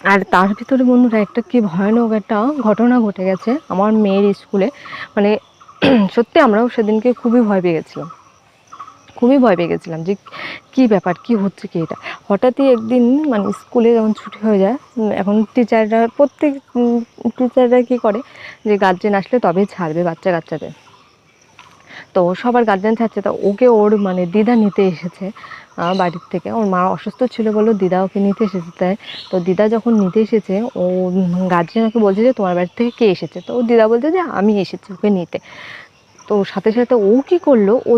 আর তার ভিতরে বন্ধুরা, একটা কি ভয়ানক একটা ঘটনা ঘটে গেছে আমার মেয়ের স্কুলে। মানে সত্যি আমরাও সেদিনকে খুবই ভয় পেয়ে গেছিলাম। খুবই ভয় পেয়ে গেছিলাম যে কী ব্যাপার, কি হচ্ছে কি এটা? হঠাৎই একদিন মানে স্কুলে যখন ছুটি হয়ে যায় এখন টিচাররা প্রত্যেক টিচাররা কী করে? যে গার্জেন আসলে তবেই ছাড়বে বাচ্চা কাচ্চাদের তো সবার গার্জেন থাকছে, তো ওকে ওর মানে দিদা নিতে এসেছে বাড়ির থেকে। ওর মা অসুস্থ ছিল বলে দিদা ওকে নিতে এসেছে। তাই তো দিদা যখন নিতে এসেছে, ও গার্জেন ওকে বলছে যে, তোমার বাড়ি থেকে কে এসেছে? তো ও দিদা বলছে যে, আমি এসেছি ওকে নিতে। তো সাথে সাথে ও কি করল? ও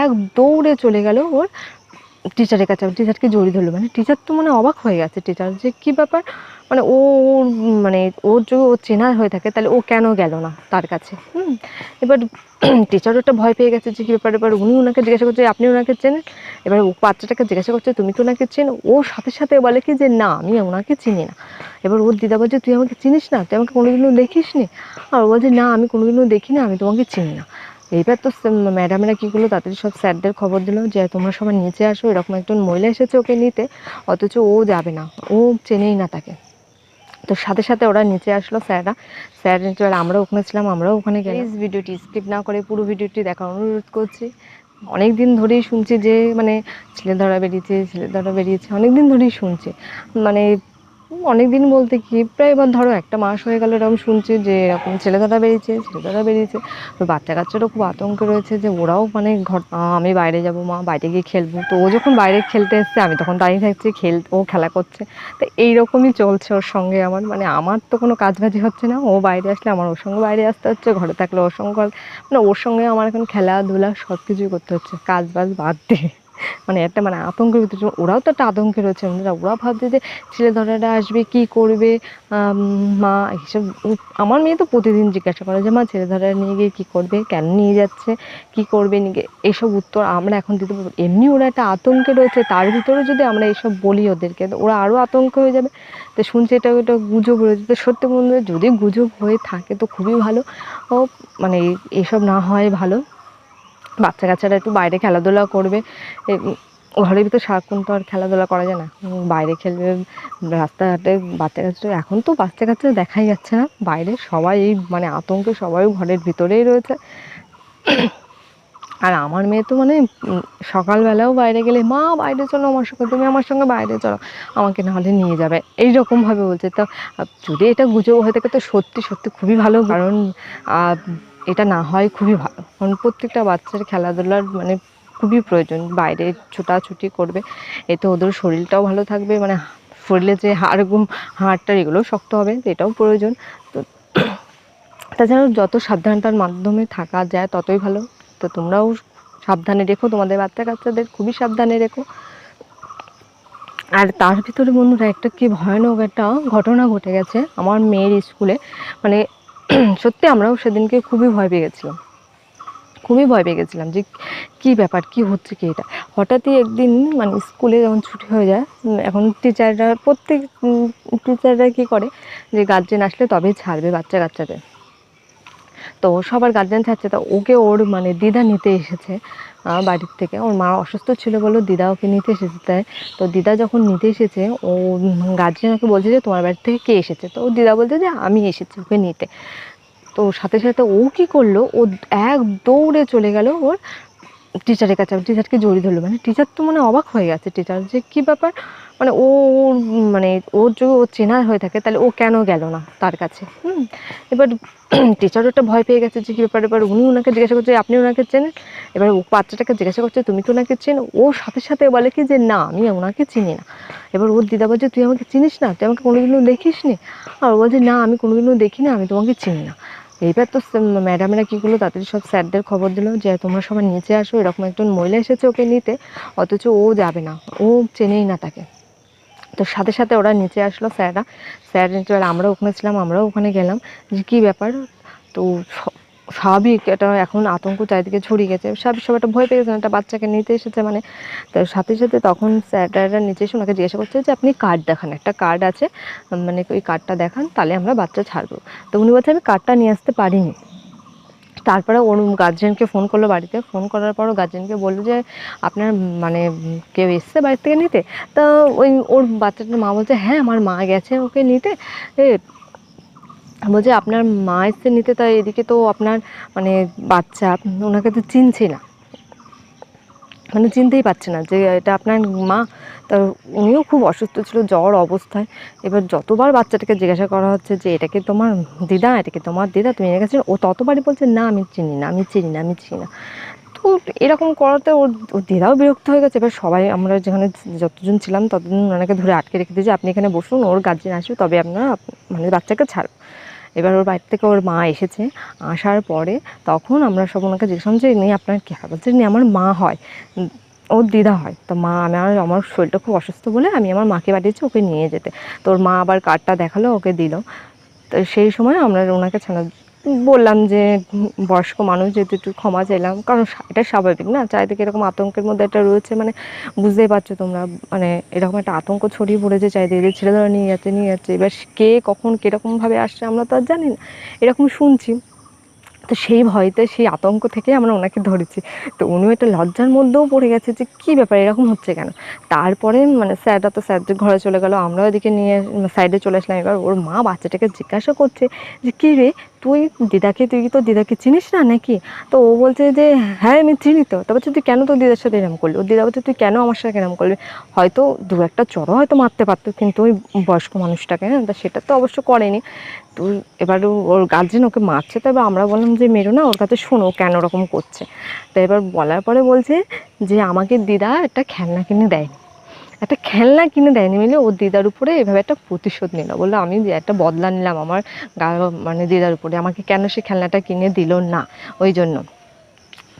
এক দৌড়ে চলে গেল ওর টিচারের কাছে টিচারকে জড়িয়ে ধরলো। মানে টিচার তো মানে অবাক হয়ে গেছে টিচার যে কী ব্যাপার? মানে ও, ওর মানে ওর যদি ও চেনা হয়ে থাকে, তাহলে ও কেন গেল না তার কাছে? হুম? এবার টিচারও একটা ভয় পেয়ে গেছে যে কী ব্যাপার? এবার উনি ওনাকে জিজ্ঞাসা করছে, আপনি ওনাকে চেনেন? এবার ও বাচ্চাটাকে জিজ্ঞাসা করছে, তুমি কি ওনাকে চেনো? ও সাথে সাথে বলে কি যে, না, আমি ওনাকে চিনি না। এবার ওর দিদা বলছে, তুই আমাকে চিনিস না? তুই আমাকে কোনোদিনও দেখিস নি আর ও বলছে, না, আমি কোনোদিনও দেখি না আমি তোমাকে চিনি না। এইবার তো ম্যাডামেরা কী করল? তাদের সব স্যারদের খবর দিল যে তোমরা সবাই নিচে আসো এরকম একজন মহিলা এসেছে ওকে নিতে অথচ ও যাবে না ও চেনেই না তাকে। তো সাথে সাথে ওরা নিচে আসলো স্যাররা। স্যার এবার আমরা ওখানে ছিলাম আমরাও ওখানে গেলাম। প্লিজ ভিডিওটি স্কিপ না করে পুরো ভিডিওটি দেখার অনুরোধ করছি। অনেক দিন ধরেই শুনছি যে মানে ছেলে ধরা বেরিয়েছে ছেলে ধরা বেরিয়েছে অনেক দিন ধরেই শুনছি। মানে অনেক দিন বলতে কি, প্রায় এবার ধরো একটা মাস হয়ে গেল এরকম শুনছি যে এরকম ছেলে ধরা বেরিয়েছে, ছেলে ধরা বেরিয়েছে। তো বাচ্চা কাচ্চারও খুব আতঙ্ক রয়েছে যে ওরাও মানে ঘর আমি বাইরে যাব মা বাইরে গিয়ে খেলব। তো ও যখন বাইরে খেলতে এসছে, আমি তখন দাঁড়িয়ে থাকছি, খেল, ও খেলা করছে। তো এইরকমই চলছে ওর সঙ্গে আমার মানে আমার তো কোনো কাজবাজি হচ্ছে না। ও বাইরে আসলে আমার ওর সঙ্গে বাইরে আসতে হচ্ছে, ঘরে থাকলে ওর সঙ্গে মানে ওর সঙ্গে আমার এখন খেলাধুলা সব কিছুই করতে হচ্ছে কাজ বাজ বাদ দিয়ে মানে একটা মানে আতঙ্কের ভিতরে। ওরাও তো একটা আতঙ্কে রয়েছে বন্ধুরা ওরা ভাবছে যে ছেলে ধরাটা আসবে, কি করবে মা এইসব আমার মেয়ে তো প্রতিদিন জিজ্ঞাসা করে যে, মা ছেলে ধরা নিয়ে গিয়ে কী করবে? কেন নিয়ে যাচ্ছে? কি করবে? নিয়ে গিয়ে এইসব উত্তর আমরা এখন দিতে পারব এমনি ওরা একটা আতঙ্কে রয়েছে, তার ভিতরে যদি আমরা এইসব বলি ওদেরকে, তো ওরা আরও আতঙ্ক হয়ে যাবে। তো শুনছি এটা ওটা গুজব রয়েছে। তো সত্যি বন্ধু যদি গুজব হয়ে থাকে, তো খুবই ভালো। ও মানে এসব না হয় ভালো। বাচ্চা কাচ্চারা একটু বাইরে খেলাধুলা করবে। ঘরের ভিতরে সারাক্ষণ তো আর খেলাধুলা করা যায় না। বাইরে খেলবে, রাস্তাঘাটে বাচ্চা কাচ্চা এখন তো বাচ্চা কাচ্চা দেখাই যাচ্ছে না। বাইরে সবাই এই মানে আতঙ্কে সবাই ঘরের ভিতরেই রয়েছে। আর আমার মেয়ে তো মানে সকালবেলাও বাইরে গেলে, মা, বাইরে চলো আমার সঙ্গে, তুমি আমার সঙ্গে বাইরে চলো, আমাকে নাহলে নিয়ে যাবে। এইরকমভাবে ভাবে বলছে। তো যদি এটা গুজব হয়ে থাকে, তো সত্যি সত্যি খুবই ভালো। কারণ এটা না হয় খুবই ভালো। কারণ প্রত্যেকটা বাচ্চার খেলাধুলার মানে খুবই প্রয়োজন। বাইরে ছোটাছুটি করবে, এতে ওদের শরীরটাও ভালো থাকবে মানে শরীরে যে হাড় গুম হাড়টা এগুলোও শক্ত হবে, এটাও প্রয়োজন। তো তাছাড়াও যত সাবধানতার মাধ্যমে থাকা যায়, ততই ভালো। তো তোমরাও সাবধানে রেখো, তোমাদের বাচ্চা কাচ্চাদের খুবই সাবধানে রেখো। আর তার ভিতরে বন্ধুরা, একটা কি ভয়ানক একটা ঘটনা ঘটে গেছে। আমার মেয়ের স্কুলে মানে সত্যি আমরাও সেদিনকে খুবই ভয় পেয়ে গেছিলাম। খুবই ভয় পেয়ে গেছিলাম যে কী ব্যাপার, কি হচ্ছে কি এটা? হঠাৎই একদিন মানে স্কুলে যখন ছুটি হয়ে যায় এখন টিচাররা প্রত্যেক টিচাররা কি করে? যে গার্জেন আসলে তবেই ছাড়বে বাচ্চা কাচ্চাদের তো সবার গার্জেন থাকছে, তো ওকে ওর মানে দিদা নিতে এসেছে বাড়ির থেকে। ওর মা অসুস্থ ছিল বলে দিদা ওকে নিতে এসেছে। তাই তো দিদা যখন নিতে এসেছে, ও গার্জেন ওকে বলছে যে, তোমার বাড়ি থেকে কে এসেছে? তো ও দিদা বলছে যে, আমি এসেছি ওকে নিতে। তো সাথে সাথে ও কি করল? ও এক দৌড়ে চলে গেল ওর টিচারের কাছে টিচারকে জড়িয়ে ধরলো। মানে টিচার তো মানে অবাক হয়ে গেছে টিচার যে কী ব্যাপার? মানে ও, ওর মানে ওর যদি ও চেনা হয়ে থাকে, তাহলে ও কেন গেল না তার কাছে? হুম? এবার টিচারও একটা ভয় পেয়ে গেছে যে কী ব্যাপার? এবার উনি ওনাকে জিজ্ঞাসা করছে, আপনি ওনাকে চেনেন? এবার ও বাচ্চাটাকে জিজ্ঞাসা করছে, তুমি কি ওনাকে চেনো? ও সাথে সাথে বলে কি যে, না, আমি ওনাকে চিনি না। এবার ওর দিদা বলছে, তুই আমাকে চিনিস না? তুই আমাকে কোনোদিনও দেখিস নি আর ও বলছে, না, আমি কোনোদিনও দেখি না আমি তোমাকে চিনি না। এইবার তো ম্যাডামরা কী করল? তাদের সব স্যারদের খবর দিল যে, তোমরা সবাই নিচে আসো, এরকম একজন মহিলা এসেছে ওকে নিতে, অথচ ও যাবে না, ও চেনেই না তাকে। তো সাথে সাথে ওরা নিচে আসলো স্যাররা। স্যার আমরা ওখানে ছিলাম, আমরাও ওখানে গেলাম, যে কী ব্যাপার? তো স্বাভাবিক, এটা এখন আতঙ্ক চারিদিকে ছড়িয়ে গেছে। স্বাভাবিক সব একটা ভয় পেয়ে গেছে, একটা বাচ্চাকে নিতে এসেছে মানে তার সাথে সাথে তখন স্যাররা নিচে এসে ওনাকে জিজ্ঞাসা করছে যে, আপনি কার্ড দেখান, একটা কার্ড আছে মানে ওই কার্ডটা দেখান, তাহলে আমরা বাচ্চা ছাড়বো। তো উনি বলছে, আমি কার্ডটা নিয়ে আসতে পারিনি। তারপরে ওর গার্জেনকে ফোন করল বাড়িতে। ফোন করার পর গার্জেনকে বলল যে, আপনার মানে কেউ এসছে বাড়ি থেকে নিতে? তা ওই ওর বাচ্চাটার মা বলছে হ্যাঁ আমার মা গেছে ওকে নিতে। বলছে, আপনার মা এসে নিতে, তাই এদিকে তো আপনার মানে বাচ্চা, ওনাকে তো চিনছে না। মানে চিনতেই পারছে না যে এটা আপনার মা। তা উনিও খুব অসুস্থ ছিল, জ্বর অবস্থায়। এবার যতবার বাচ্চাটাকে জিজ্ঞাসা করা হচ্ছে যে এটাকে তোমার দিদা? এটাকে তোমার দিদা? তুমি এর কাছে ও ততবারই বলছে, না, আমি চিনি না, আমি চিনি না, আমি চিনি না। তো এরকম করাতে ওর ওর দিদাও বিরক্ত হয়ে গেছে। এবার সবাই আমরা যেখানে যতজন ছিলাম, ততজন ওনাকে ধরে আটকে রেখে দিয়েছি, আপনি এখানে বসুন, ওর গার্জেন আসবে, তবে আপনারা মানে বাচ্চাকে ছাড়ব এবার ওর বাড়ি থেকে ওর মা এসেছে। আসার পরে তখন আমরা সব ওনাকে জিজ্ঞেস যে নিয়ে আপনার কী হয় বলছে নিয়ে আমার মা হয়। ওর দিদা হয়। তো মা আমার আমার শরীরটা খুব অসুস্থ বলে আমি আমার মাকে পাঠিয়েছি ওকে নিয়ে যেতে। তো ওর মা আবার কার্ডটা দেখাল, ওকে দিল। তো সেই সময় আমরা ওনাকে ছাড়া বললাম যে, বয়স্ক মানুষ যেহেতু একটু ক্ষমা চাইলাম, কারণ এটা স্বাভাবিক না, চারিদিকে এরকম আতঙ্কের মধ্যে একটা রয়েছে মানে বুঝতেই পারছ তোমরা মানে এরকম একটা আতঙ্ক ছড়িয়ে পড়েছে চারিদিকে ছেলে ধরে নিয়ে যাচ্ছে নিয়ে যাচ্ছে, এবার কে কখন কীরকমভাবে আসছে আমরা তো আর জানি না, এরকম শুনছি। তো সেই ভয়তে, সেই আতঙ্ক থেকে আমরা ওনাকে ধরেছি। তো উনিও একটা লজ্জার মধ্যেও পড়ে গেছে যে, কী ব্যাপার, এরকম হচ্ছে কেন? তারপরে মানে স্যাররা তো স্যারদের ঘরে চলে গেল, আমরাও এদিকে নিয়ে সাইডে চলে আসলাম। এবার ওর মা বাচ্চাটাকে জিজ্ঞাসা করছে যে, কী রে তুই দিদাকে, তুই তোর দিদাকে চিনিস না নাকি? তো ও বলছে যে হ্যাঁ আমি চিনি তো। তবে তুই কেন তোর দিদার সাথে এরম করলি? ওর দিদা বলছে, তুই কেন আমার সাথে এরম করলি? হয়তো দু একটা চড়ো হয়তো মারতে পারতো, কিন্তু ওই বয়স্ক মানুষটাকে হ্যাঁ? তা সেটা তো অবশ্য করেনি। তুই এবার ওর গার্জেন ওকে মারছে, তো এবার আমরা বললাম যে, মেরো না, ওর কাছে শোনো কেন ওরকম করছে? তো এবার বলার পরে বলছে যে, আমাকে দিদা একটা খেলনা কিনে দেয় একটা খেলনা কিনে দেয়নি মিলে ওর দিদার উপরে এভাবে একটা প্রতিশোধ নিল। বলল, আমি একটা বদলা নিলাম, আমার গা- মানে দিদার উপরে, আমাকে কেন সে খেলনাটা কিনে দিল না? ওই জন্য।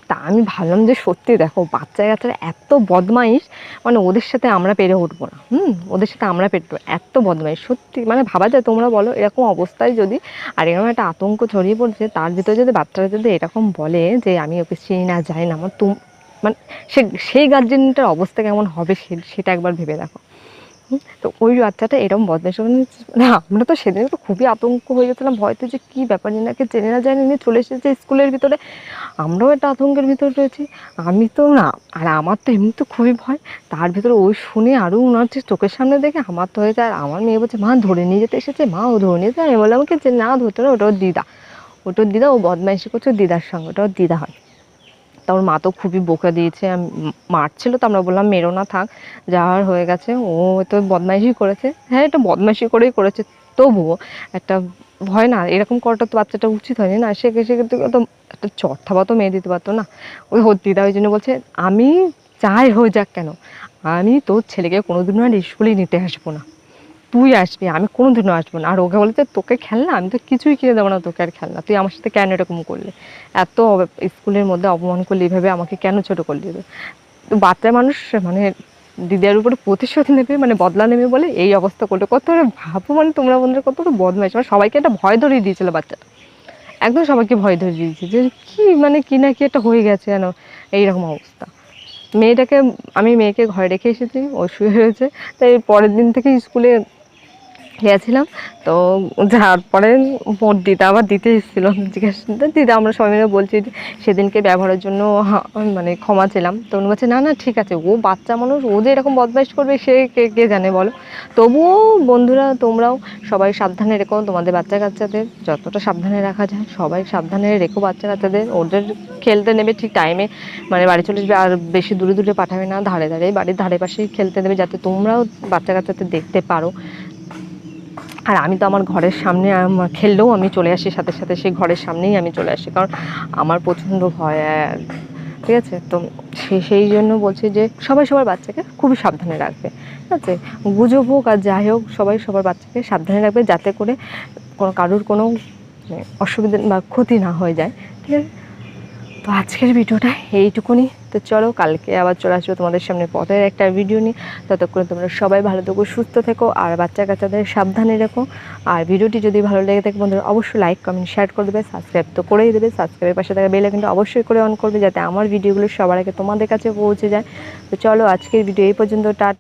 তা আমি ভাবলাম যে সত্যি দেখো, বাচ্চা কাচ্চারা এত বদমাইশ মানে ওদের সাথে আমরা পেরে উঠবো না। হুম, ওদের সাথে আমরা পেরে উঠবো এত বদমাইশ, সত্যি মানে ভাবা যায়, তোমরা বলো, এরকম অবস্থায় যদি আর এরকম একটা আতঙ্ক ছড়িয়ে পড়ছে, তার ভিতরে যদি বাচ্চারা যদি এরকম বলে যে, আমি ওকে চিনি না, যাই না, আমার তুম মানে সে, সেই গার্জেনটার অবস্থা কেমন হবে সেটা একবার ভেবে দেখো। তো ওই বাচ্চাটা এরকম বদমাইশ করে নিচ্ছে। মানে আমরা তো সেদিন তো খুবই আতঙ্ক হয়ে গেছিলাম ভয়তে যে কী ব্যাপার নিনাকে চেনে না জানি, নিয়ে চলে এসেছে স্কুলের ভিতরে। আমরাও একটা আতঙ্কের ভিতরে রয়েছি। আমি তো না, আর আমার তো এমনি তো খুবই ভয়। তার ভিতরে ওই শুনে আরও ওনার যে চোখের সামনে দেখে আমার তো হয়ে যায়, আর আমার মেয়ে বলছে, মা, ধরে নিয়ে যেতে এসেছে, মা, ও ধরে নিয়ে যেতে। আমি বললাম কি যে না ধরতে না ওটা ওর দিদা। ওটা দিদা, ও বদমাইশি করছে দিদার সঙ্গে, ওটা ওর দিদা হয়। তা ওর মা তো খুবই বকা দিয়েছে মারছিল তো আমরা বললাম, মেরো না, থাক যাওয়ার হয়ে গেছে। ও তো বদমাইশি করেছে। হ্যাঁ এটা বদমাইশি করেই করেছে, তবুও একটা ভয় না, এরকম করাটা তো বাচ্চাটা উচিত হয়নি না, সে সেক্ষেত্রে তো একটা চর্থাবা তো মেয়ে দিতে পারতো না। ওই ওর দিদা ওই জন্য বলছে, আমি চাই হয়ে যাক কেন, আমি তোর ছেলেকে কোনোদিনও আর স্কুলেই নিতে আসব না। তুই আসবি, আমি কোনো দিনও আসব না। আর ওকে বলেছে, তোকে খেলনা? আমি তো কিছুই কিনে দেবো না, তোকে আর খেলনা। তুই আমার সাথে কেন এরকম করলি? এত স্কুলের মধ্যে অপমান করলি, এভাবে আমাকে কেন ছোট করলি? তো বাচ্চা মানুষ মানে দিদির উপরে প্রতিশোধ নেবে মানে বদলা নেবে বলে এই অবস্থা করল। কত ভাবো মানে তোমরা বন্ধুরা, কত বড় বদমাইশ। মানে সবাইকে একটা ভয় ধরিয়ে দিয়েছিল বাচ্চাটা। একদম সবাইকে ভয় ধরিয়ে দিয়েছে যে কি মানে কি না কি একটা হয়ে গেছে যেন এইরকম অবস্থা। মেয়েটাকে, আমি মেয়েকে ঘরে রেখে এসেছি, ও শুয়ে রয়েছে। তাই পরের দিন থেকে স্কুলে গেছিলাম তো যাওয়ার পরে ওর দিতে আবার দিতে এসেছিল জিজ্ঞাসা দিদা, আমরা সবাই মিলে বলছি সেদিনকে ব্যবহারের জন্য মানে ক্ষমা ছিলাম তো উনি বলছে, না না, ঠিক আছে, ও বাচ্চা মানুষ, ও যে এরকম বদমাইশ করবে, সে কে কে জানে বলো? তবুও বন্ধুরা, তোমরাও সবাই সাবধানে রেখো, তোমাদের বাচ্চা কাচ্চাদের যতটা সাবধানে রাখা যায়, সবাই সাবধানে রেখো বাচ্চা কাচ্চাদের, ওদের খেলতে নেবে ঠিক টাইমে মানে বাড়ি চলে আসবে আর বেশি দূরে দূরে পাঠাবে না, ধারে ধারে বাড়ির ধারে পাশেই খেলতে দেবে, যাতে তোমরাও বাচ্চা কাচ্চাদের দেখতে পারো। আর আমি তো আমার ঘরের সামনে খেললেও আমি চলে আসি সাথে সাথে, সেই ঘরের সামনেই আমি চলে আসি। কারণ আমার প্রচণ্ড ভয়, ঠিক আছে? তো সে, সেই জন্য বলছি যে সবাই সবার বাচ্চাকে খুবই সাবধানে রাখবে, ঠিক আছে? গুজব হোক আর যাই হোক, সবাই সবার বাচ্চাকে সাবধানে রাখবে যাতে করে কোনো কারোর কোনো মানে অসুবিধা বা ক্ষতি না হয়ে যায়, ঠিক আছে? তো আজকের ভিডিওটা এইটুকুনি। তো চলো, কালকে আবার চলে আসব তোমাদের সামনে পথের একটা ভিডিও নিয়ে। ততক্ষণ তোমরা সবাই ভালো থেকো, সুস্থ থেকো, আর বাচ্চা কাচ্চাদের সাবধানে রেখো। আর ভিডিওটি যদি ভালো লেগে থাকে বন্ধুরা, অবশ্যই লাইক কমেন্ট শেয়ার করে দেবে সাবস্ক্রাইব তো করেই দেবে। সাবস্ক্রাইবের পাশে থাকা বেল কিন্তু অবশ্যই করে অন করবে, যাতে আমার ভিডিওগুলো সবার আগে তোমাদের কাছে পৌঁছে যায়। তো চলো, আজকের ভিডিও এই পর্যন্ত টাটা